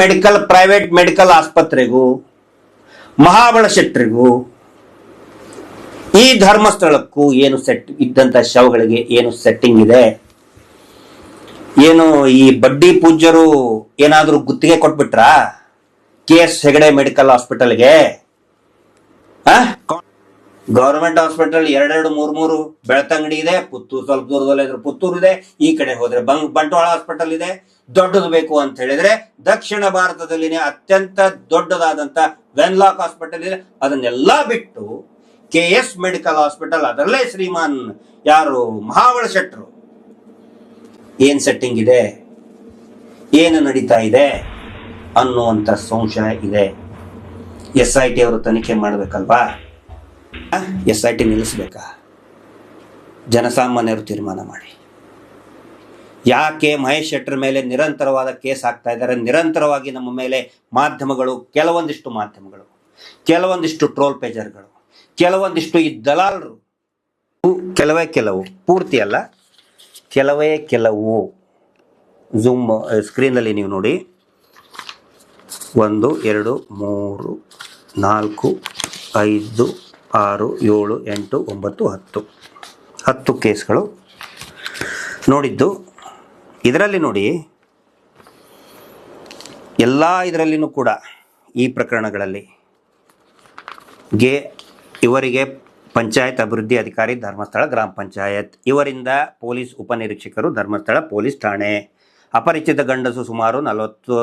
Medical private medical ಆಸ್ಪತ್ರೆಗೂ ಮಹಾಬಲ ಶೆಟ್ಟರಿಗೂ ಈ ಧರ್ಮಸ್ಥಳಕ್ಕೂ ಏನು ಸೆಟ್ ಇದ್ದಂತ ಶವಗಳಿಗೆ ಏನು ಸೆಟ್ಟಿಂಗ್ ಇದೆ? ಏನು ಈ ಬಡ್ಡಿ ಪೂಜ್ಯರು ಏನಾದರೂ ಗುತ್ತಿಗೆ ಕೊಟ್ಬಿಟ್ರಾ? ಕೆ ಎಸ್ ಹೆಗಡೆ ಮೆಡಿಕಲ್ ಹಾಸ್ಪಿಟಲ್ಗೆ ಗವರ್ಮೆಂಟ್ ಹಾಸ್ಪಿಟಲ್ ಎರಡೆರಡು ಮೂರು ಮೂರು ಬೆಳ್ತಂಗಡಿ ಇದೆ, ಪುತ್ತೂರು ಸ್ವಲ್ಪ ದೂರದಲ್ಲಿ ಇದ್ರೆ ಪುತ್ತೂರು ಇದೆ, ಈ ಕಡೆ ಹೋದ್ರೆ ಬಂಗ್ ಬಂಟ್ವಾಳ ಹಾಸ್ಪಿಟಲ್ ಇದೆ, ದೊಡ್ಡದು ಬೇಕು ಅಂತ ಹೇಳಿದ್ರೆ ದಕ್ಷಿಣ ಭಾರತದಲ್ಲಿನೇ ಅತ್ಯಂತ ದೊಡ್ಡದಾದಂತ ವೆನ್ಲಾಕ್ ಹಾಸ್ಪಿಟಲ್ ಇದೆ. ಅದನ್ನೆಲ್ಲ ಬಿಟ್ಟು ಕೆ ಎಸ್ ಮೆಡಿಕಲ್ ಹಾಸ್ಪಿಟಲ್, ಅದರಲ್ಲೇ ಶ್ರೀಮಾನ್ ಯಾರು ಮಹಾವಳ ಶೆಟ್ರು ಏನ್ ಸೆಟ್ಟಿಂಗ್ ಇದೆ? ಏನು ನಡೀತಾ ಇದೆ ಅನ್ನುವಂಥ ಸಂಶಯ ಇದೆ. ಎಸ್ ಐ ಟಿ ಅವರು ತನಿಖೆ ಮಾಡಬೇಕಲ್ವಾ? ಎಸ್ ಐ ಟಿ ನಿಲ್ಲಿಸ್ಬೇಕಾ? ಜನಸಾಮಾನ್ಯರು ತೀರ್ಮಾನ ಮಾಡಿ. ಯಾಕೆ ಮಹೇಶ್ ಶೆಟ್ಟರ್ ಮೇಲೆ ನಿರಂತರವಾದ ಕೇಸ್ ಆಗ್ತಾ ಇದ್ದಾರೆ? ನಿರಂತರವಾಗಿ ನಮ್ಮ ಮೇಲೆ ಮಾಧ್ಯಮಗಳು, ಕೆಲವೊಂದಿಷ್ಟು ಮಾಧ್ಯಮಗಳು, ಕೆಲವೊಂದಿಷ್ಟು ಟ್ರೋಲ್ ಪೇಜರ್ಗಳು, ಕೆಲವೊಂದಿಷ್ಟು ಈ ದಲಾಲರು, ಕೆಲವೇ ಕೆಲವು, ಪೂರ್ತಿ ಅಲ್ಲ, ಕೆಲವೇ ಕೆಲವು, ಝೂಮ್ ಸ್ಕ್ರೀನಲ್ಲಿ ನೀವು ನೋಡಿ, ಒಂದು, ಎರಡು, ಮೂರು, ನಾಲ್ಕು, ಐದು ಆರು, ಏಳು, ಎಂಟು, ಒಂಬತ್ತು, ಹತ್ತು. ಹತ್ತು ಕೇಸ್ಗಳು. ನೋಡಿದ್ದು. ಇದರಲ್ಲಿ ನೋಡಿ, ಎಲ್ಲ ಇದರಲ್ಲಿನೂ ಕೂಡ ಈ ಪ್ರಕರಣಗಳಲ್ಲಿ ಗೆ, ಇವರಿಗೆ ಪಂಚಾಯತ್ ಅಭಿವೃದ್ಧಿ ಅಧಿಕಾರಿ ಧರ್ಮಸ್ಥಳ ಗ್ರಾಮ ಪಂಚಾಯತ್, ಇವರಿಂದ ಪೊಲೀಸ್ ಉಪನಿರೀಕ್ಷಕರು ಧರ್ಮಸ್ಥಳ ಪೊಲೀಸ್ ಠಾಣೆ. ಅಪರಿಚಿತ ಗಂಡಸು ಸುಮಾರು ನಲವತ್ತು